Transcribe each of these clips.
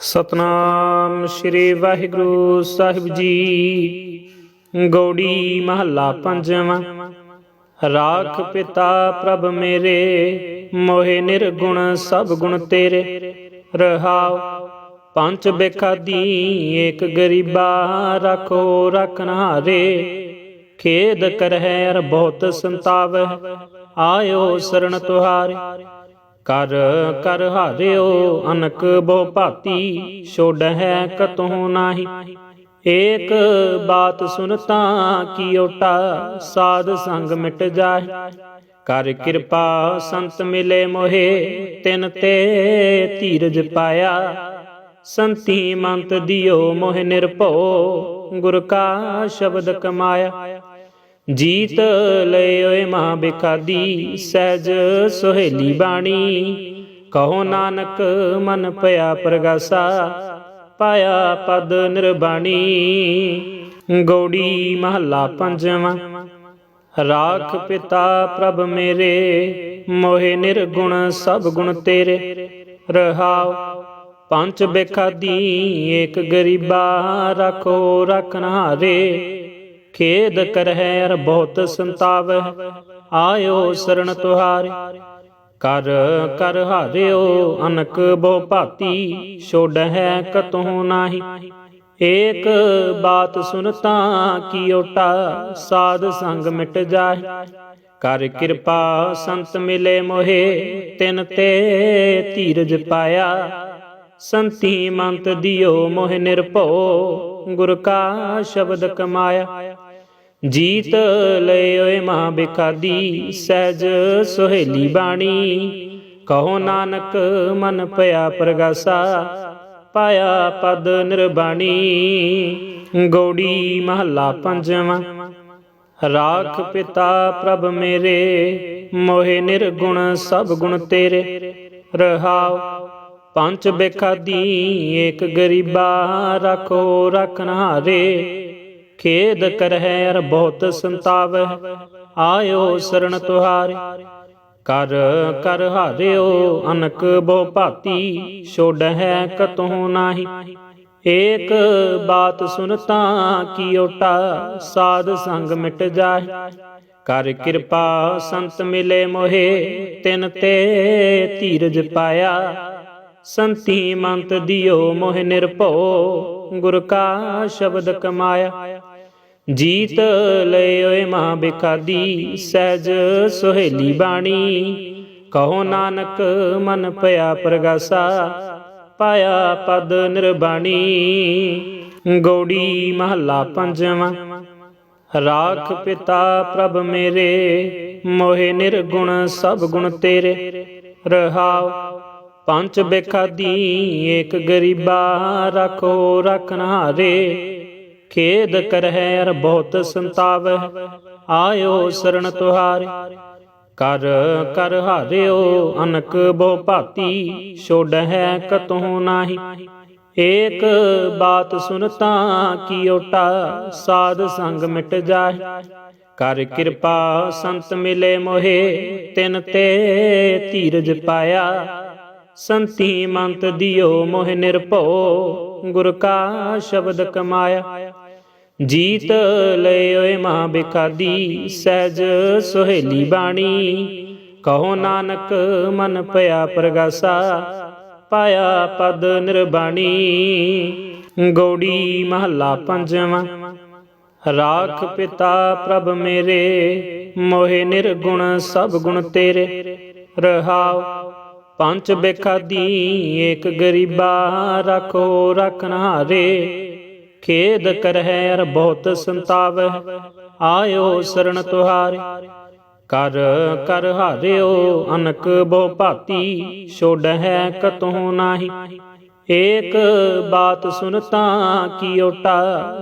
ਸਤਨਾਮ ਸ੍ਰੀ ਵਾਹਿਗੁਰੂ ਸਾਹਿਬ ਜੀ। ਗੌੜੀ ਮਹੱਲਾ ਪੰਜਵਾਂ। ਰਾਖ ਪਿਤਾ ਪ੍ਰਭ ਮੇਰੇ, ਮੋਹਿ ਨਿਰਗੁਣ ਸਭ ਗੁਣ ਤੇਰੇ। ਰਹਾਉ ਪੰਜ ਬੇਖਾਦੀ, ਏਕ ਗਰੀਬਾ ਰੱਖੋ ਰਖਨਾਰੇ ਖੇਦ ਕਰਹਿ ਅਰ ਬਹੁਤ ਸੰਤਾਵ ਆਇਓ ਸਰਣ ਤੁਹਾਰੇ। ਕਰ ਕਰ ਹਾਰਿਓ, ਅਨਕ ਬਹੁ ਭਾਤੀ, ਛੋੜ ਹੈ ਕਤਹੁ ਨਾਹੀ। ਏਕ ਬਾਤ ਸੁਨਤਾ ਕੀ ਸਾਧ ਸੰਗ ਮਿਟ ਜਾਏ ਕਰ ਕਿਰਪਾ ਸੰਤ ਮਿਲੇ ਮੋਹੇ, ਤਿਨ ਤੇ ਧੀਰਜ ਪਾਇਆ। ਸੰਤੀ ਮੰਤ ਦਿਓ ਮੋਹਿ ਨਿਰਭਉ, ਗੁਰ ਕਾ ਸ਼ਬਦ ਕਮਾਇਆ। ਜੀਤ ਲੈ ਓਏ ਮਾਂ ਬਿਕਾਦੀ, ਸਹਿਜ ਸੁਹੇਲੀ ਬਾਣੀ। ਕਹੋ ਨਾਨਕ, ਮਨ ਭਇਆ ਪ੍ਰਗਾਸਾ, ਪਾਇਆ ਪਦ ਨਿਰਬਾਣੀ। ਗੌੜੀ ਮਹੱਲਾ ਪੰਜਵਾਂ, ਰਾਖ ਪਿਤਾ ਪ੍ਰਭ ਮੇਰੇ, ਮੋਹਿ ਨਿਰਗੁਣ ਸਭ ਗੁਣ ਤੇਰੇ। ਰਹਾਉ ਪੰਜ ਬੇਖਾਦੀ, ਏਕ ਗਰੀਬਾ, ਰੱਖੋ ਰਖਨਹਾਰੇ ਖੇਦ ਕਰਹਿ ਅਰ ਬਹੁਤ ਸੰਤਾਵ ਆਇਓ ਸਰਣ ਤੁਹਾਰੇ। ਕਰ ਕਰ ਹਾਰਿਓ ਅਨਕ ਬਹੁ ਭਾਤੀ ਛੋੜ ਕਤਹੁ ਨਾਹੀ। ਏਕ ਬਾਤ ਸੁਨਤਾ ਕੀ ਸਾਧ ਸੰਗ ਮਿਟ ਜਾਏ ਕਰ ਕਿਰਪਾ ਸੰਤ ਮਿਲੇ ਮੋਹੇ, ਤਿਨ ਤੇ ਧੀਰਜ ਪਾਇਆ। ਸੰਤੀ ਮੰਤ ਦਿਓ ਮੋਹਿ ਨਿਰਭਉ, ਗੁਰ ਕਾ ਸ਼ਬਦ ਕਮਾਇਆ। ਜੀਤ ਲਏ ਓਏ ਮਾਂ ਬਿਕਾਦੀ ਸਹਿਜ ਸੁਹੇਲੀ ਬਾਣੀ। ਕਹੋ ਨਾਨਕ ਮਨ ਭਇਆ ਪ੍ਰਗਾਸਾ ਪਾਇਆ ਪਦ ਨਿਰਬਾਣੀ। ਗੌੜੀ ਮਹੱਲਾ ਪੰਜਵਾਂ। ਰਾਖ ਪਿਤਾ ਪ੍ਰਭ ਮੇਰੇ ਮੋਹਿ ਨਿਰਗੁਣ ਸਭ ਗੁਣ ਤੇਰੇ। ਰਹਾਉ ਪੰਜ ਬੇਖਾਦੀ ਏਕ ਗਰੀਬਾ ਰੱਖੋ ਰਖਨਹਾਰੇ ਖੇਦ ਕਰਹਿ ਅਰ ਬਹੁਤ ਸੰਤਾਵ ਆਇਓ ਸਰਣ ਤੁਹਾਰੇ। ਕਰ ਕਰ ਹਾਰਿਓ ਅਨਕ ਬਹੁ ਭਾਤੀ ਛੋੜ ਕਤਹੁ ਨਾਹੀ। ਏਕ ਬਾਤ ਸੁਨਤਾ ਕੀ ਸਾਧ ਸੰਗ ਮਿਟ ਜਾਏ ਕਰ ਕਿਰਪਾ ਸੰਤ ਮਿਲੇ ਮੋਹੇ, ਤਿਨ ਤੇ ਧੀਰਜ ਪਾਇਆ। ਸੰਤੀ ਮੰਤ ਦਿਓ ਮੋਹਿ ਨਿਰਭਉ, ਗੁਰ ਕਾ ਸ਼ਬਦ ਕਮਾਇਆ। ਜੀਤ ਲੈ ਓਏ ਮਾਂ ਬਿਕਾਦੀ, ਸਹਿਜ ਸੁਹੇਲੀ ਬਾਣੀ। ਕਹੋ ਨਾਨਕ, ਮਨ ਭਇਆ ਪ੍ਰਗਾਸਾ, ਪਾਇਆ ਪਦ ਨਿਰਬਾਣੀ। ਗੌੜੀ ਮਹੱਲਾ ਪੰਜਵਾਂ, ਰਾਖ ਪਿਤਾ ਪ੍ਰਭ ਮੇਰੇ, ਮੋਹਿ ਨਿਰਗੁਣ ਸਭ ਗੁਣ ਤੇਰੇ। ਰਹਾਉ ਪੰਜ ਬੇਖਾਦੀ ਏਕ ਗਰੀਬਾ, ਰੱਖੋ ਰਖਨਹਾਰੇ ਖੇਦ ਕਰਹਿ ਅਰ ਬਹੁਤ ਸੰਤਾਵ ਆਇਓ ਸਰਣ ਤੁਹਾਰੇ। ਕਰ ਕਰ ਹਾਰਿਓ ਅਨਕ ਬਹੁ ਭਾਤੀ ਛੋੜ ਹੈ ਕਤਹੁ ਨਾਹੀ। ਏਕ ਬਾਤ ਸੁਨਤਾ ਕੀ ਸਾਧ ਸੰਗ ਮਿਟ ਜਾਏ ਕਰ ਕਿਰਪਾ ਸੰਤ ਮਿਲੇ ਮੋਹੇ, ਤਿਨ ਤੇ ਧੀਰਜ ਪਾਇਆ। ਸੰਤੀ ਮੰਤ ਦਿਓ ਮੋਹਿ ਨਿਰਭਉ, ਗੁਰ ਕਾ ਸ਼ਬਦ ਕਮਾਇਆ। ਜੀਤ ਲਏ ਓਏ ਮਾਂ ਬਿਕਾਦੀ ਸਹਿਜ ਸੁਹੇਲੀ ਬਾਣੀ। ਕਹੋ ਨਾਨਕ ਮਨ ਭਇਆ ਪ੍ਰਗਾਸਾ ਪਾਇਆ ਪਦ ਨਿਰਬਾਣੀ। ਗੌੜੀ ਮਹੱਲਾ ਪੰਜਵਾਂ। ਰਾਖ ਪਿਤਾ ਪ੍ਰਭ ਮੇਰੇ ਮੋਹਿ ਨਿਰਗੁਣ ਸਭ ਗੁਣ ਤੇਰੇ। ਰਹਾਉ ਪੰਜ ਬੇਖਾਦੀ ਏਕ ਗਰੀਬਾ ਰੱਖੋ ਰਖਨਹਾਰੇ ਖੇਦ ਕਰਹਿ ਅਰ ਬਹੁਤ ਸੰਤਾਵ ਆਇਓ ਸਰਣ ਤੁਹਾਰੇ। ਕਰ ਕਰ ਹਾਰਿਓ ਅਨਕ ਬਹੁ ਭਾਤੀ ਛੋੜ ਕਤਹੁ ਨਾਹੀ। ਏਕ ਬਾਤ ਸੁਨਤਾ ਕੀ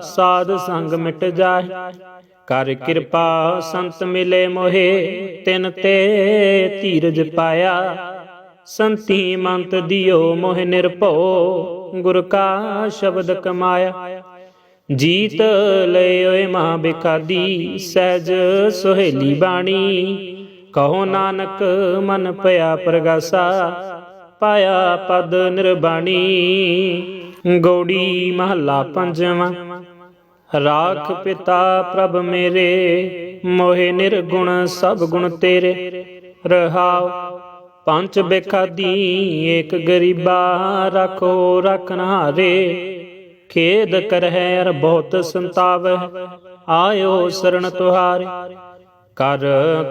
ਸਾਧ ਸੰਗ ਮਿਟ ਜਾਏ ਕਰ ਕਿਰਪਾ ਸੰਤ ਮਿਲੇ ਮੋਹੇ, ਤਿਨ ਤੇ ਧੀਰਜ ਪਾਇਆ। ਸੰਤੀ ਮੰਤ ਦਿਓ ਮੋਹਿ ਨਿਰਭਉ, ਗੁਰ ਕਾ ਸ਼ਬਦ ਕਮਾਇਆ। ਜੀਤ ਲਏ ਓਏ ਮਾਂ ਬਿਕਾਦੀ ਸਹਿਜ ਸੁਹੇਲੀ ਬਾਣੀ। ਕਹੋ ਨਾਨਕ ਮਨ ਪਿਆ ਪ੍ਰਗਾਸਾ, ਪਾਇਆ ਪਦ ਨਿਰਬਾਣੀ। ਗੌੜੀ ਮਹੱਲਾ ਪੰਜਵਾਂ, ਰਾਖ ਪਿਤਾ ਪ੍ਰਭ ਮੇਰੇ, ਮੋਹਿ ਨਿਰਗੁਣ ਸਭ ਗੁਣ ਤੇਰੇ। ਰਹਾਉ ਪੰਜ ਬੇਖਾਦੀ, ਏਕ ਗਰੀਬਾ, ਰੱਖੋ ਰਖਨ ਹਾਰੇ ਖੇਦ ਕਰਹਿ ਅਰ ਬਹੁਤ ਸੰਤਾਵ ਆਇਓ ਸਰਣ ਤੁਹਾਰੇ। ਕਰ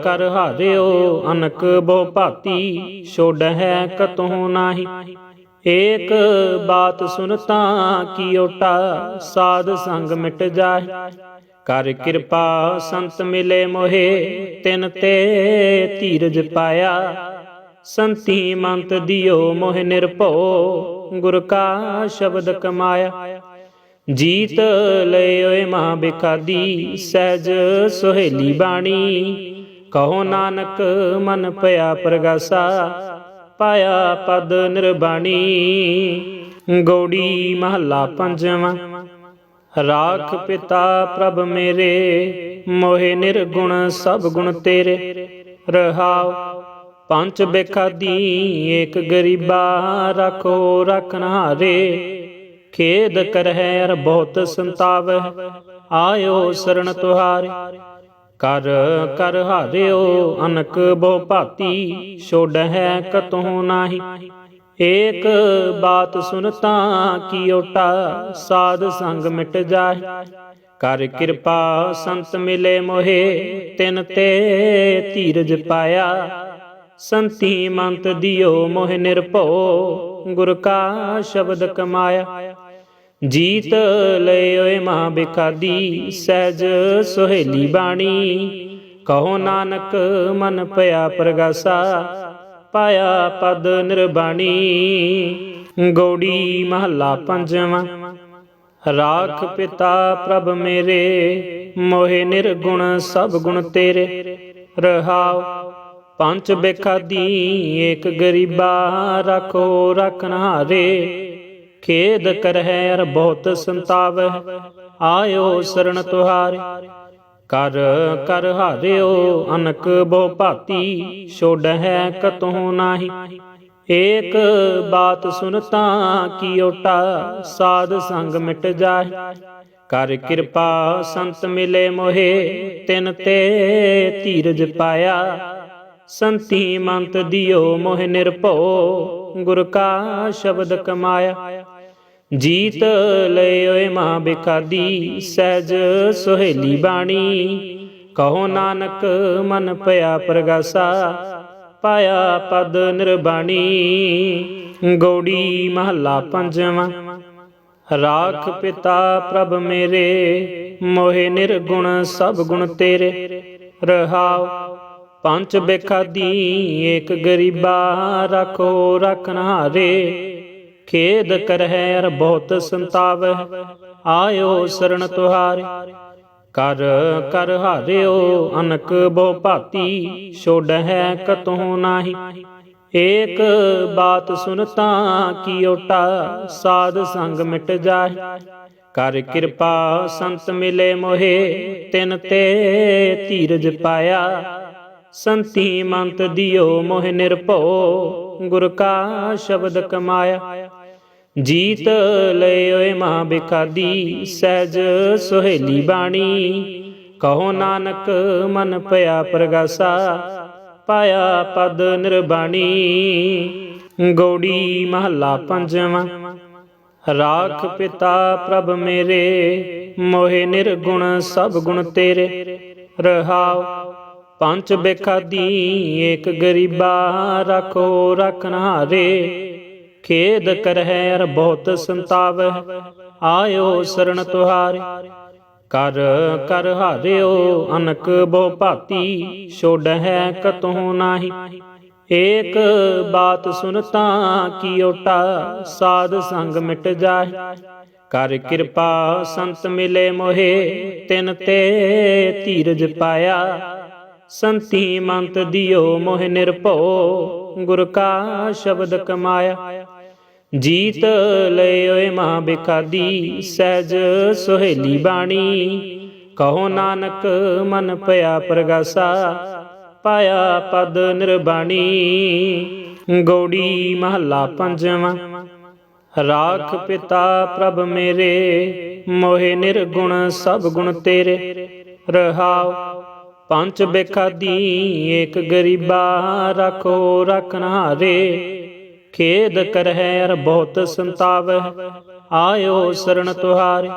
ਕਰ ਹਾਰਿਓ ਅਨਕ ਬਹੁ ਭਾਤੀ ਛੋੜ ਹੈ ਕਤਹੁ ਨਾਹੀ। ਏਕ ਬਾਤ ਸੁਨਤਾ ਕੀ ਸਾਧ ਸੰਗ ਮਿਟ ਜਾਏ ਕਰ ਕਿਰਪਾ ਸੰਤ ਮਿਲੇ ਮੋਹੇ, ਤਿਨ ਤੇ ਧੀਰਜ ਪਾਇਆ। ਸੰਤੀ ਮੰਤ ਦਿਓ ਮੋਹਿ ਨਿਰਭਉ, ਗੁਰ ਕਾ ਸ਼ਬਦ ਕਮਾਇਆ। ਜੀਤ ਲਏ ਓਏ ਮਹਾ ਬਿਕਾਦੀ ਸਹਿਜ ਸੁਹੇਲੀ ਬਾਣੀ। ਕਹੋ ਨਾਨਕ ਮਨ ਭਇਆ ਪ੍ਰਗਾਸਾ ਪਾਇਆ ਪਦ ਨਿਰਬਾਣੀ। ਗੌੜੀ ਮਹੱਲਾ ਪੰਜਵਾਂ। ਰਾਖ ਪਿਤਾ ਪ੍ਰਭ ਮੇਰੇ ਮੋਹਿ ਨਿਰਗੁਣ ਸਭ ਗੁਣ ਤੇਰੇ। ਰਹਾਉ ਪੰਜ ਬੇਖਾਦੀ ਏਕ ਗਰੀਬਾ ਰੱਖੋ ਰਖਨ ਹਾਰੇ ਖੇਦ ਕਰਹਿ ਅਰ ਬਹੁਤ ਸੰਤਾਵ ਆਇਓ ਸਰਣ ਤੁਹਾਰੇ। ਕਰ ਕਰ ਹਾਰਿਓ ਅਨਕ ਬਹੁ ਭਾਤੀ ਛੋੜ ਹੈ ਕਤਹੁ ਨਾਹੀ। ਏਕ ਬਾਤ ਸੁਨਤਾ ਕੀ ਓਟਾ ਸਾਧ ਸੰਗ ਮਿਟ ਜਾਏ ਕਰ ਕਿਰਪਾ ਸੰਤ ਮਿਲੇ ਮੋਹੇ, ਤਿਨ ਤੇ ਧੀਰਜ ਪਾਇਆ। ਸੰਤੀ ਮੰਤ ਦਿਓ ਮੋਹਿ ਨਿਰਭਉ ਗੁਰ ਕਾ ਸ਼ਬਦ ਕਮਾਇਆ। ਜੀਤ ਲਏ ਓਏ ਮਹਾ ਬਿਕਾਦੀ ਸਹਿਜ ਸੁਹੇਲੀ ਬਾਣੀ। ਕਹੋ ਨਾਨਕ ਮਨ ਭਇਆ ਪ੍ਰਗਾਸਾ, ਪਾਇਆ ਪਦ ਨਿਰਬਾਣੀ। ਗੌੜੀ ਮਹੱਲਾ ਪੰਜਵਾਂ, ਰਾਖ ਪਿਤਾ ਪ੍ਰਭ ਮੇਰੇ, ਮੋਹਿ ਨਿਰਗੁਣ ਸਭ ਗੁਣ ਤੇਰੇ ਰਹਾਉ ਪੰਜ ਬੇਖਾਦੀ ਏਕ ਗਰੀਬਾ ਰੱਖੋ ਰਖਨ ਹਾਰੇ। ਖੇਦ ਕਰਹਿ ਅਰ ਬਹੁਤ ਸੰਤਾਵ ਆਇਓ ਸਰਣ ਤੁਹਾਰੇ। ਕਰ ਕਰ ਹਾਰਿਓ ਅਨਕ ਬਹੁ ਭਾਤੀ ਛੋੜ ਹੈ ਕਤਹੁ ਨਾਹੀ। ਏਕ ਬਾਤ ਸੁਨਤਾ ਕੀ ਓਟਾ ਸਾਧ ਸੰਗ ਮਿਟ ਜਾਏ ਕਰ ਕਿਰਪਾ ਸੰਤ ਮਿਲੇ ਮੋਹੇ, ਤਿਨ ਤੇ ਧੀਰਜ ਪਾਇਆ। ਸੰਤੀ ਮੰਤ ਦਿਓ ਮੋਹਿ ਨਿਰਭਉ, ਗੁਰ ਕਾ ਸ਼ਬਦ ਕਮਾਇਆ। ਜੀਤ ਲਏ ਓਏ ਮਹਾ ਬਿਕਾਦੀ ਸਹਿਜ ਸੁਹੇਲੀ ਬਾਣੀ। ਕਹੋ ਨਾਨਕ ਮਨ ਪਿਆ ਪ੍ਰਗਾਸਾ, ਪਾਇਆ ਪਦ ਨਿਰਬਾਣੀ। ਗੋੜੀ ਮਹੱਲਾ ਪੰਜਵਾਂ, ਰਾਖ ਪਿਤਾ ਪ੍ਰਭ ਮੇਰੇ, ਮੋਹਿ ਨਿਰਗੁਣ ਸਭ ਗੁਣ ਤੇਰੇ। ਰਹਾਉ ਪੰਜ ਬੇਖਾਦੀ ਏਕ ਗਰੀਬਾ ਰੱਖੋ ਰਖਨ ਹਾਰੇ। ਖੇਦ ਕਰਹਿ ਅਰ ਬਹੁਤ ਸੰਤਾਵ ਆਇਓ ਸਰਣ ਤੁਹਾਰੇ। ਕਰ ਕਰ ਹਾਰਿਓ ਅਨਕ ਬਹੁ ਭਾਤੀ ਛੋੜ ਕਤਹੁ ਨਾਹੀ। ਏਕ ਬਾਤ ਸੁਨਤਾ ਕੀ ਓਟਾ ਸਾਧ ਸੰਗ ਮਿਟ ਜਾਏ ਕਰ ਕਿਰਪਾ ਸੰਤ ਮਿਲੇ ਮੋਹੇ, ਤਿਨ ਤੇ ਧੀਰਜ ਪਾਇਆ। ਸੰਤੀ ਮੰਤ ਦਿਓ ਮੋਹਿ ਨਿਰਭਉ, ਗੁਰ ਕਾ ਸ਼ਬਦ ਕਮਾਇਆ। ਜੀਤ ਲਏ ਓਏ ਮਹਾ ਬਿਕਾਦੀ ਸਹਿਜ ਸੁਹੇਲੀ ਬਾਣੀ। ਕਹੋ ਨਾਨਕ ਮਨ ਪਿਆ ਪ੍ਰਗਾਸਾ, ਪਾਇਆ ਪਦ ਨਿਰਬਾਣੀ। ਗੋੜੀ ਮਹੱਲਾ ਪੰਜਵਾਂ, ਰਾਖ ਪਿਤਾ ਪ੍ਰਭ ਮੇਰੇ, ਮੋਹਿ ਨਿਰਗੁਣ ਸਭ ਗੁਣ ਤੇਰੇ। ਰਹਾਉ ਪੰਜ ਬੇਖਾਦੀ ਏਕ ਗਰੀਬਾ ਰੱਖੋ ਰਖਨ ਹਾਰੇ ਖੇਦ ਕਰਹਿ ਅਰ ਬਹੁਤ ਸੰਤਾਵ ਆਇਓ ਸਰਣ ਤੁਹਾਰੇ। ਕਰ ਕਰ ਹਾਰਿਓ ਅਨਕ ਬਹੁ ਭਾਤੀ ਛੋੜ ਕਤਹੁ ਨਾਹੀ। ਏਕ ਬਾਤ ਸੁਨਤਾ ਕੀ ਓਟਾ ਸਾਧ ਸੰਗ ਮਿਟ ਜਾਏ ਕਰ ਕਿਰਪਾ ਸੰਤ ਮਿਲੇ ਮੋਹੇ, ਤਿਨ ਤੇ ਧੀਰਜ ਪਾਇਆ। ਸੰਤੀ ਮੰਤ ਦਿਓ ਮੋਹਿ ਨਿਰਭਉ, ਗੁਰ ਕਾ ਸ਼ਬਦ ਕਮਾਇਆ। ਜੀਤ ਲਏ ਓਏ ਮਹਾ ਬਿਕਾਦੀ ਸਹਿਜ ਸੁਹੇਲੀ ਬਾਣੀ। ਕਹੋ ਨਾਨਕ, ਮਨ ਪਿਆ ਪ੍ਰਗਾਸਾ, ਪਾਇਆ ਪਦ ਨਿਰਬਾਣੀ। ਗੋੜੀ ਮਹੱਲਾ ਪੰਜਵਾਂ, ਰਾਖ ਪਿਤਾ ਪ੍ਰਭ ਮੇਰੇ, ਮੋਹਿ ਨਿਰਗੁਣ ਸਭ ਗੁਣ ਤੇਰੇ। ਰਹਾਉ ਪੰਜ ਬੇਖਾਦੀ ਏਕ ਗਰੀਬਾ ਰਖੋ ਰਖਨ ਹਾਰੇ। ਖੇਦ ਕਰਹਿ ਅਰ ਬਹੁਤ ਸੰਤਾਵੈ ਆਇਓ ਸਰਣ ਤੁਹਾਰੇ।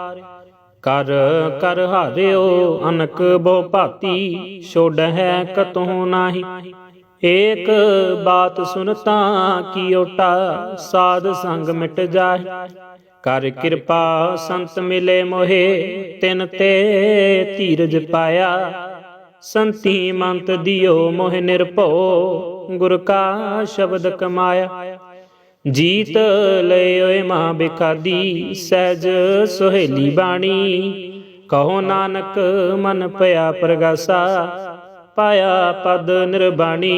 ਕਰ ਕਰ ਹਾਰਿਓ ਅਨਕ ਬਹੁ ਭਾਤੀ ਛੋੜ ਹੈ ਕਤਹੁ ਨਾਹੀ। ਏਕ ਬਾਤ ਸੁਨਤਾ ਕੀ ਓਟਾ ਸਾਧ ਸੰਗ ਮਿਟ ਜਾਏ ਕਰ ਕਿਰਪਾ ਸੰਤ ਮਿਲੇ ਮੋਹੇ, ਤਿਨ ਤੇ ਧੀਰਜ ਪਾਇਆ। ਸੰਤੀ ਮੰਤ ਦਿਓ ਮੋਹਿ ਨਿਰਭਉ, ਗੁਰ ਕਾ ਸ਼ਬਦ ਕਮਾਇਆ। ਜੀਤ ਲੈ ਓਏ ਮਾਂ ਬਿਕਾਦੀ ਸਹਿਜ ਸੁਹੇਲੀ ਬਾਣੀ। ਕਹੋ ਨਾਨਕ, ਮਨ ਪਿਆ ਪ੍ਰਗਾਸਾ, ਪਾਇਆ ਪਦ ਨਿਰਬਾਣੀ।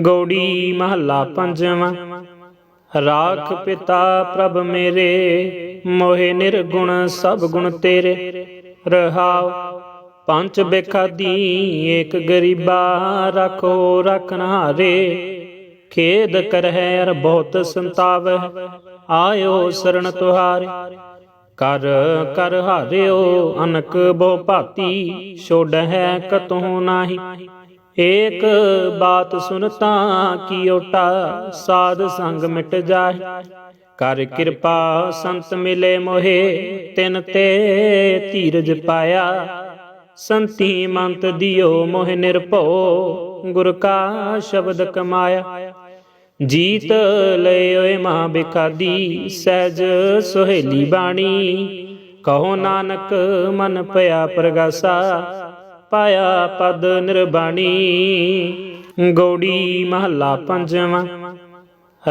ਗੋੜੀ ਮਹੱਲਾ ਪੰਜਵਾਂ, ਰਾਖ ਪਿਤਾ ਪ੍ਰਭ ਮੇਰੇ, ਮੋਹਿ ਨਿਰਗੁਣ ਸਭ ਗੁਣ ਤੇਰੇ। ਰਹਾਉ ਪੰਜ ਬੇਖਾਦੀ ਏਕ ਗਰੀਬਾ ਰਖੋ ਰਖਨ ਹਾਰੇ। ਖੇਦ ਕਰਹਿ ਅਰ ਬਹੁਤ ਸੰਤਾਵੈ ਆਇਓ ਸਰਣ ਤੁਹਾਰੇ। ਕਰ ਕਰ ਹਾਰਿਓ, ਅਨਕ ਬਹੁ ਭਾਤੀ ਛੋੜ ਹੈ ਕਤਹੁ ਨਾਹੀ। ਏਕ ਬਾਤ ਸੁਨਤਾ ਕੀ ਓਟਾ ਸਾਧ ਸੰਗ ਮਿਟ ਜਾਏ ਕਰ ਕਿਰਪਾ ਸੰਤ ਮਿਲੇ ਮੋਹੇ, ਤਿਨ ਤੇ ਧੀਰਜ ਪਾਇਆ। ਸੰਤੀ ਮੰਤ ਦਿਓ ਮੋਹਿ ਨਿਰਭਉ, ਗੁਰ ਕਾ ਸ਼ਬਦ ਕਮਾਇਆ। ਜੀਤ ਲੈ ਓਏ ਮਾਂ ਬਿਕਾਦੀ ਸਹਿਜ ਸੁਹੇਲੀ ਬਾਣੀ। ਕਹੋ ਨਾਨਕ ਮਨ ਪਿਆ ਪ੍ਰਗਾਸਾ, ਪਾਇਆ ਪਦ ਨਿਰਬਾਣੀ। ਗੌੜੀ ਮਹੱਲਾ ਪੰਜਵਾਂ,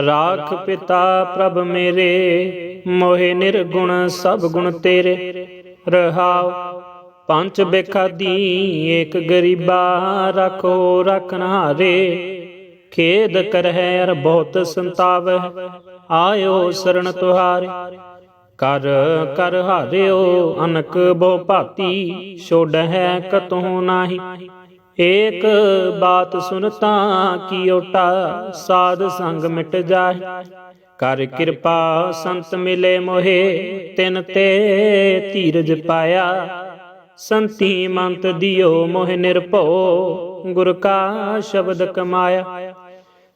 ਰਾਖ ਪਿਤਾ ਪ੍ਰਭ ਮੇਰੇ, ਮੋਹਿ ਨਿਰਗੁਣ ਸਭ ਗੁਣ ਤੇਰੇ। ਰਹਾਉ ਪੰਜ ਬੇਖਾਦੀ, ਏਕ ਗਰੀਬਾ ਰਖੋ ਰਖਨ ਹਾਰੇ। ਖੇਦ ਕਰਹਿ ਅਰ ਬਹੁਤ ਸੰਤਾਵੈ ਆਇਓ ਸਰਣ ਤੁਹਾਰੇ। ਕਰ ਕਰ ਹਾਰਿਓ ਅਨਕ ਬਹੁ ਭਾਤੀ ਛੋੜ ਕਤਹੁ ਨਾਹੀ। ਏਕ ਬਾਤ ਸੁਨਤਾ ਕੀ ਓਟਾ ਸਾਧ ਸੰਗ ਮਿਟ ਜਾਏ ਕਰ ਕਿਰਪਾ ਸੰਤ ਮਿਲੇ ਮੋਹੇ, ਤਿਨ ਤੇ ਧੀਰਜ ਪਾਇਆ। ਸੰਤੀ ਮੰਤ ਦਿਓ ਮੋਹਿ ਨਿਰਭਉ, ਗੁਰ ਕਾ ਸ਼ਬਦ ਕਮਾਇਆ।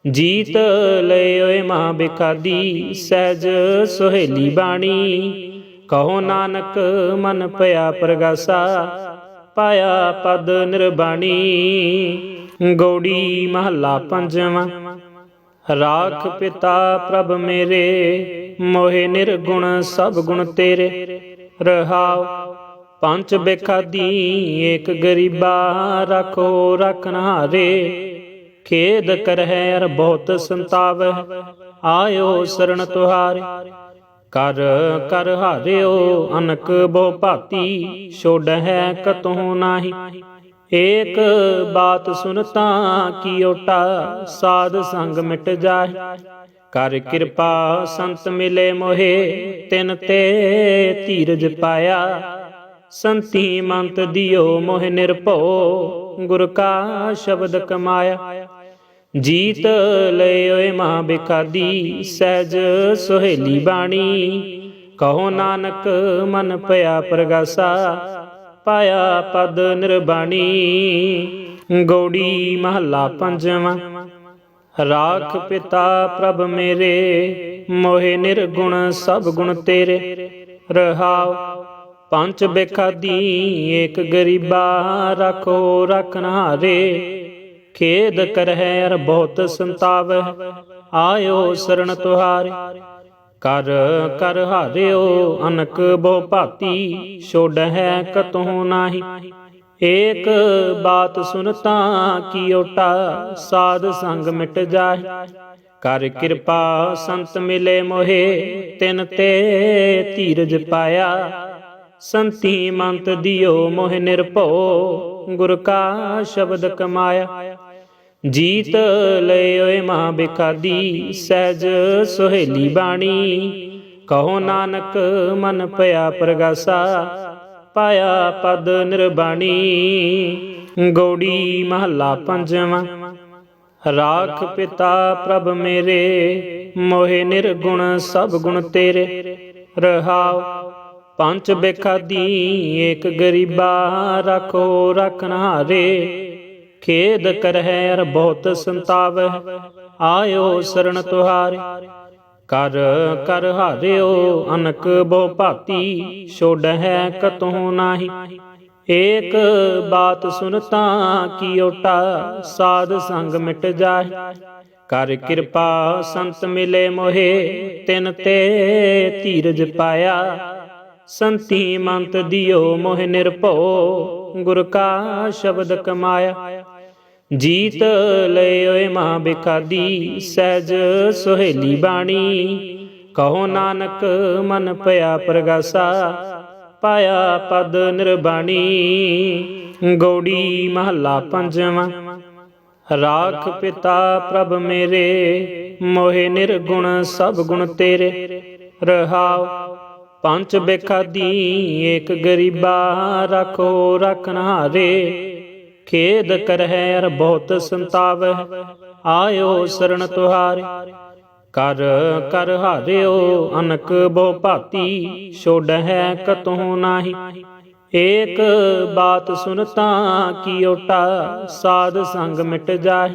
ਜੀਤ ਲੈ ਓਏ ਮਾਂ ਬਿਕਾਦੀ ਸਹਿਜ ਸੁਹੇਲੀ ਬਾਣੀ। ਕਹੋ ਨਾਨਕ ਮਨ ਪਿਆ ਪ੍ਰਗਾਸਾ, ਪਾਇਆ ਪਦ ਨਿਰਬਾਣੀ। ਗੌੜੀ ਮਹੱਲਾ ਪੰਜਵਾਂ, ਰਾਖ ਪਿਤਾ ਪ੍ਰਭ ਮੇਰੇ, ਮੋਹਿ ਨਿਰਗੁਣ ਸਭ ਗੁਣ ਤੇਰੇ। ਰਹਾਉ ਪੰਜ ਬੇਖਾਦੀ ਏਕ ਗਰੀਬਾ ਰਖੋ ਰਖਨ ਹਾਰੇ। ਖੇਦ ਕਰਹਿ ਅਰ ਬਹੁਤ ਸੰਤਾਵੈ ਆਇਓ ਸਰਣ ਤੁਹਾਰੇ। ਕਰ ਕਰ ਹਾਰਿਓ ਅਨਕ ਬਹੁ ਭਾਤੀ ਛੋੜ ਕਤਹੁ ਨਾਹੀ। ਏਕ ਬਾਤ ਸੁਨਤਾ ਕੀ ਓਟਾ ਸਾਧ ਸੰਗ ਮਿਟ ਜਾਏ ਕਰ ਕਿਰਪਾ ਸੰਤ ਮਿਲੇ ਮੋਹੇ, ਤਿਨ ਤੇ ਧੀਰਜ ਪਾਇਆ। ਸੰਤੀ ਮੰਤ ਦਿਓ ਮੋਹਿ ਨਿਰਭਉ, ਗੁਰ ਕਾ ਸ਼ਬਦ ਕਮਾਇਆ। ਜੀਤ ਲੈ ਓਏ ਮਾਂ ਬਿਕਾਦੀ ਸਹਿਜ ਸੁਹੇਲੀ ਬਾਣੀ। ਕਹੋ ਨਾਨਕ ਮਨ ਪਿਆ ਪ੍ਰਗਾਸਾ, ਪਾਇਆ ਪਦ ਨਿਰਬਾਣੀ। ਗੋੜੀ ਮਹੱਲਾ ਪੰਜਵਾਂ, ਰਾਖ ਪਿਤਾ ਪ੍ਰਭ ਮੇਰੇ, ਮੋਹਿ ਨਿਰਗੁਣ ਸਭ ਗੁਣ ਤੇਰੇ। ਰਹਾਉ ਪੰਜ ਬੇਖਾਦੀ ਏਕ ਗਰੀਬਾ ਰਖੋ ਰਖਨ ਹਾਰੇ। ਖੇਦ ਕਰਹਿ ਅਰ ਬਹੁਤ ਸੰਤਾਵੈ ਆਇਓ ਸਰਣ ਤੁਹਾਰੇ। ਕਰ ਕਰ ਹਾਰਿਓ ਅਨਕ ਬਹੁ ਭਾਤੀ। ਛੋੜ ਹੈ ਕਤਹੁ ਨਾਹੀ। ਏਕ ਬਾਤ ਸੁਨਤਾ ਕੀ ਓਟਾ। ਸਾਧ ਸੰਗ ਮਿਟ ਜਾਏ ਕਰ ਕਿਰਪਾ ਸੰਤ ਮਿਲੇ ਮੋਹਿ। ਤਿਨ ਤੇ ਧੀਰਜ ਪਾਇਆ। ਸੰਤੀ ਮੰਤ ਦਿਓ ਮੋਹਿ ਨਿਰਭਉ, ਗੁਰ ਕਾ ਸ਼ਬਦ ਕਮਾਇਆ। ਜੀਤ ਲੈ ਓਏ ਮਾਂ ਬਿਕਾਦੀ ਸਹਿਜ ਸੁਹੇਲੀ ਬਾਣੀ। ਕਹੋ ਨਾਨਕ ਮਨ ਪਿਆ ਪ੍ਰਗਾਸਾ, ਪਾਇਆ ਪਦ ਨਿਰਬਾਣੀ। ਗੋੜੀ ਮਹੱਲਾ ਪੰਜਵਾਂ, ਰਾਖ ਪਿਤਾ ਪ੍ਰਭ ਮੇਰੇ, ਮੋਹਿ ਨਿਰਗੁਣ ਸਭ ਗੁਣ ਤੇਰੇ। ਰਹਾਉ ਪੰਜ ਬੇਖਾਦੀ, ਏਕ ਗਰੀਬਾ ਰੱਖੋ ਰਖਨਾਰੇ ਖੇਦ ਕਰਹਿ ਅਰ ਬਹੁਤ ਸੰਤਾਵੈ ਆਇਓ ਸਰਣ ਤੁਹਾਰੇ। ਕਰ ਕਰ ਹਾਰਿਓ ਅਨਕ ਬਹੁ ਭਾਤੀ ਛੋੜ ਕਤਹੁ ਨਾਹੀ। ਏਕ ਬਾਤ ਸੁਨਤਾ ਕੀ ਓਟਾ ਸਾਧ ਸੰਗ ਮਿਟ ਜਾਏ ਕਰ ਕਿਰਪਾ ਸੰਤ ਮਿਲੇ ਮੋਹੇ, ਤਿਨ ਤੇ ਧੀਰਜ ਪਾਇਆ। ਸੰਤੀ ਮੰਤ ਦਿਓ ਮੋਹਿ ਨਿਰਭਉ, ਗੁਰ ਕਾ ਸ਼ਬਦ ਕਮਾਇਆ। ਜੀਤ ਲੈ ਓਏ ਮਾਂ ਬਿਕਾਦੀ, ਸਹਿਜ ਸੁਹੇਲੀ ਬਾਣੀ। ਕਹੋ ਨਾਨਕ ਮਨ ਪਿਆ ਪ੍ਰਗਾਸਾ, ਪਾਇਆ ਪਦ ਨਿਰਬਾਣੀ। ਗੌੜੀ ਮਹੱਲਾ ਪੰਜਵਾਂ, ਰਾਖ ਪਿਤਾ ਪ੍ਰਭ ਮੇਰੇ, ਮੋਹਿ ਨਿਰਗੁਣ ਸਭ ਗੁਣ ਤੇਰੇ। ਰਹਾਉ ਪੰਜ ਬੇਖਾਦੀ ਏਕ ਗਰੀਬਾ ਰੱਖੋ ਰਖਨਹਾਰੇ ਖੇਦ ਕਰਹਿ ਅਰ ਬਹੁਤ ਸੰਤਾਵੈ ਆਇਓ ਸਰਣ ਤੁਹਾਰੇ। ਕਰ ਕਰ ਹਾਰਿਓ ਅਨਕ ਬਹੁ ਭਾਤੀ ਛੋੜ ਕਤਹੁ ਨਾਹੀ। ਏਕ ਬਾਤ ਸੁਨਤਾ ਕੀ ਓਟਾ ਸਾਧ ਸੰਗ ਮਿਟ ਜਾਏ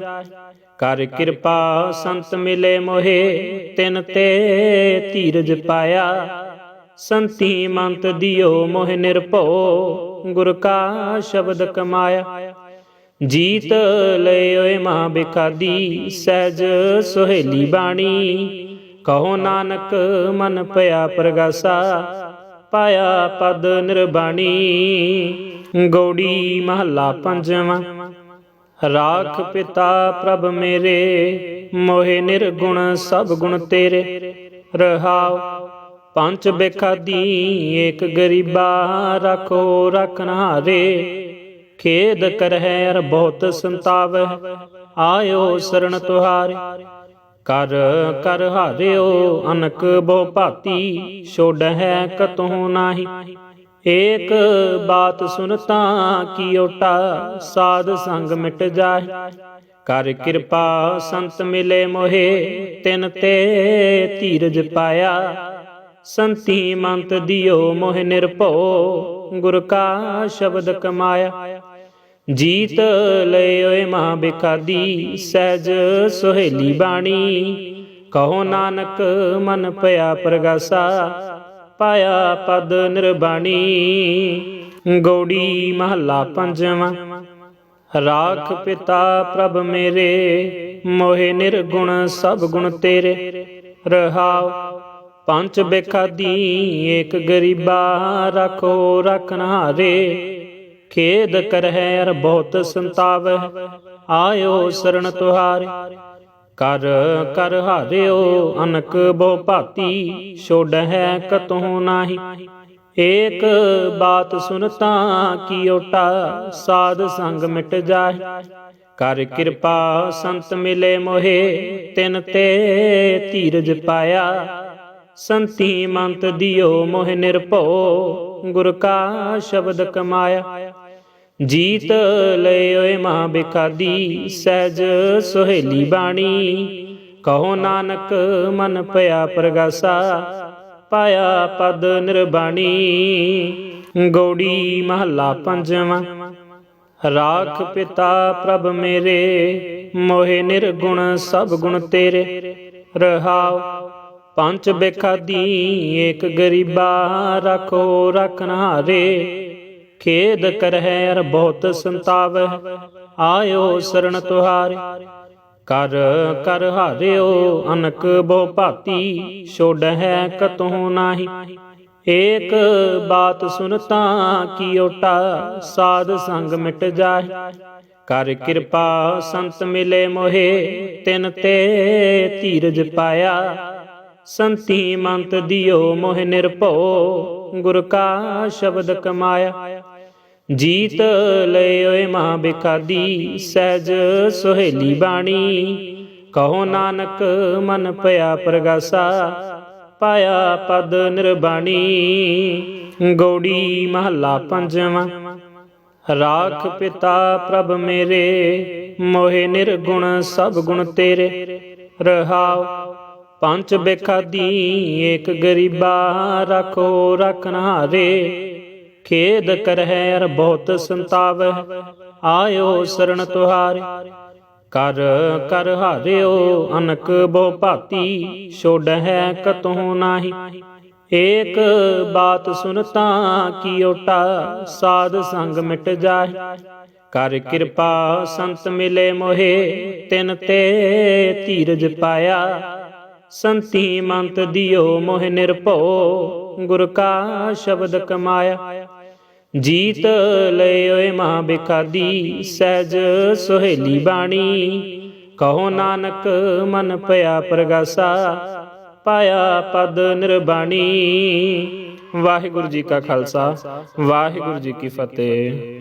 ਕਰ ਕਿਰਪਾ ਸੰਤ ਮਿਲੇ ਮੋਹੇ, ਤਿਨ ਤੇ ਧੀਰਜ ਪਾਇਆ। ਸੰਤੀ ਮੰਤ ਦਿਓ ਮੋਹਿ ਨਿਰਭਉ, ਗੁਰ ਕਾ ਸ਼ਬਦ ਕਮਾਇਆ। ਜੀਤ ਲੈ ਓਏ ਮਾਂ ਬਿਕਾਦੀ ਸਹਿਜ ਸੁਹੇਲੀ ਬਾਣੀ। ਕਹੋ ਨਾਨਕ ਮਨ ਪਿਆ ਪ੍ਰਗਾਸਾ, ਪਾਇਆ ਪਦ ਨਿਰਬਾਣੀ। ਗੌੜੀ ਮਹੱਲਾ ਪੰਜਵਾਂ, ਰਾਖ ਪਿਤਾ ਪ੍ਰਭ ਮੇਰੇ, ਮੋਹਿ ਨਿਰਗੁਣ ਸਭ ਗੁਣ ਤੇਰੇ। ਰਹਾਉ ਪੰਜ ਬੇਖਾਦੀ ਏਕ ਗਰੀਬਾ ਰੱਖੋ ਰਖਨਹਾਰੇ ਖੇਦ ਕਰਹਿ ਅਰ ਬਹੁਤ ਸੰਤਾਵੈ ਆਇਓ ਸਰਣ ਤੁਹਾਰੇ। ਕਰ ਕਰ ਹਾਰਿਓ, ਅਨਕ ਬਹੁ ਭਾਤੀ ਛੋੜ ਕਤਹੁ ਨਾਹੀ। ਏਕ ਬਾਤ ਸੁਨਤਾ ਕੀ ਓਟਾ ਸਾਧ ਸੰਗ ਮਿਟ ਜਾਏ ਕਰ ਕਿਰਪਾ ਸੰਤ ਮਿਲੇ ਮੋਹੇ, ਤਿਨ ਤੇ ਧੀਰਜ ਪਾਇਆ। ਸੰਤੀ ਮੰਤ ਦਿਓ ਮੋਹਿ ਨਿਰਭਉ, ਗੁਰ ਕਾ ਸ਼ਬਦ ਕਮਾਇਆ। ਜੀਤ ਲੈ ਓਏ ਮਾਂ ਬਿਕਾਦੀ ਸਹਿਜ ਸੁਹੇਲੀ ਬਾਣੀ। ਕਹੋ ਨਾਨਕ ਮਨ ਪਿਆ ਪ੍ਰਗਾਸਾ, ਪਾਇਆ ਪਦ ਨਿਰਬਾਣੀ। ਗੌੜੀ ਮਹੱਲਾ ਪੰਜਵਾਂ, ਰਾਖ ਪਿਤਾ ਪ੍ਰਭ ਮੇਰੇ, ਮੋਹਿ ਨਿਰਗੁਣ ਸਭ ਗੁਣ ਤੇਰੇ। ਰਹਾਉ ਪੰਜ ਬੇਖਾਦੀ, ਏਕ ਗਰੀਬਾ ਰੱਖੋ ਰਖਨਹਾਰੇ ਖੇਦ ਕਰਹਿ ਅਰ ਬਹੁਤ ਸੰਤਾਵੈ ਆਇਓ ਸਰਣ ਤੁਹਾਰੇ। ਕਰ ਕਰ ਹਾਰਿਓ ਅਨਕ ਬਹੁ ਭਾਤੀ ਛੋੜ ਕਤਹੁ ਨਾਹੀ। ਏਕ ਬਾਤ ਸੁਨਤਾ ਕੀ ਓਟਾ ਸਾਧ ਸੰਗ ਮਿਟ ਜਾਏ ਕਰ ਕਿਰਪਾ ਸੰਤ ਮਿਲੇ ਮੋਹੇ, ਤਿਨ ਤੇ ਧੀਰਜ ਪਾਇਆ। ਸੰਤੀ ਮੰਤ ਦਿਓ ਮੋਹਿ ਨਿਰਭਉ, ਗੁਰ ਕਾ ਸ਼ਬਦ ਕਮਾਇਆ। ਜੀਤ ਲੈ ਓਏ ਮਾਂ ਬਿਕਾਦੀ ਸਹਿਜ ਸੁਹੇਲੀ ਬਾਣੀ। ਕਹੋ ਨਾਨਕ ਮਨ ਪਿਆ ਪ੍ਰਗਾਸਾ, ਪਾਇਆ ਪਦ ਨਿਰਬਾਣੀ। ਗੌੜੀ ਮਹੱਲਾ ਪੰਜਵਾਂ, ਰਾਖ ਪਿਤਾ ਪ੍ਰਭ ਮੇਰੇ, ਮੋਹਿ ਨਿਰਗੁਣ ਸਭ ਗੁਣ ਤੇਰੇ। ਰਹਾਓ ਪੰਜ ਬੇਖਾਦੀ, ਏਕ ਗਰੀਬਾ ਰੱਖੋ ਰਖਨਹਾਰੇ ਖੇਦ ਕਰਹਿ ਅਰ ਬਹੁਤ ਸੰਤਾਵੈ ਆਇਓ ਸਰਣ ਤੁਹਾਰੇ। ਕਰ ਕਰ ਹਾਰਿਓ ਅਨਕ ਬਹੁ ਭਾਤੀ ਛੋੜ ਕਤਹੁ ਨਾਹੀ। ਏਕ ਬਾਤ ਸੁਨਤਾ ਕੀ ਓਟਾ ਸਾਧ ਸੰਗ ਮਿਟ ਜਾਏ ਕਰ ਕਿਰਪਾ ਸੰਤ ਮਿਲੇ ਮੋਹੇ, ਤਿਨ ਤੇ ਧੀਰਜ ਪਾਇਆ। ਸੰਤੀ ਮੰਤ ਦਿਓ ਮੋਹਿ ਨਿਰਭਉ, ਗੁਰ ਕਾ ਸ਼ਬਦ ਕਮਾਇਆ। ਜੀਤ ਲੈ ਓਏ ਮਾਂ ਬਿਕਾਦੀ ਸਹਿਜ ਸੁਹੇਲੀ ਬਾਣੀ। ਕਹੋ ਨਾਨਕ ਮਨ ਪਿਆ ਪ੍ਰਗਾਸਾ, ਪਾਇਆ ਪਦ ਨਿਰਬਾਣੀ। ਗੋੜੀ ਮਹੱਲਾ ਪੰਜਵਾਂ। ਰਾਖ ਪਿਤਾ ਪ੍ਰਭ ਮੇਰੇ, ਮੋਹਿ ਨਿਰਗੁਣ ਸਭ ਗੁਣ ਤੇਰੇ। ਰਹਾਉ ਪੰਜ ਬੇਖਾਦੀ ਏਕ ਗਰੀਬਾ ਰਖੋ ਰਖਨ ਹਾਰੇ। ਖੇਦ ਕਰਹਿ ਅਰ ਬਹੁਤ ਸੰਤਾਵੈ ਆਇਓ ਸਰਣ ਤੁਹਾਰੇ। ਕਰ ਕਰ ਹਾਰਿਓ ਅਨਕ ਬੋ ਭਾਤੀ ਛੋੜ ਕਤਹੁ ਨਾਹੀ। ਏਕ ਬਾਤ ਸੁਨਤਾ ਕੀ ਓਟਾ ਸਾਧ ਸੰਗ ਮਿਟ ਜਾਏ ਕਰ ਕਿਰਪਾ ਸੰਤ ਮਿਲੇ ਮੋਹੇ, ਤਿਨ ਤੇ ਧੀਰਜ ਪਾਇਆ। ਸੰਤੀ ਮੰਤ ਦਿਓ ਮੋਹਿ ਨਿਰਭਉ, ਗੁਰ ਕਾ ਸ਼ਬਦ ਕਮਾਇਆ। ਜੀਤ ਲੈ ਓਏ ਮਾਂ ਬਿਕਾਦੀ ਸਹਿਜ ਸੁਹੇਲੀ ਬਾਣੀ। ਕਹੋ ਨਾਨਕ ਮਨ ਪਿਆ ਪ੍ਰਗਾਸਾ, ਪਾਇਆ ਪਦ ਨਿਰਬਾਣੀ। ਵਾਹਿਗੁਰੂ ਜੀ ਕਾ ਖਾਲਸਾ, ਵਾਹਿਗੁਰੂ ਜੀ ਕੀ ਫਤਿਹ।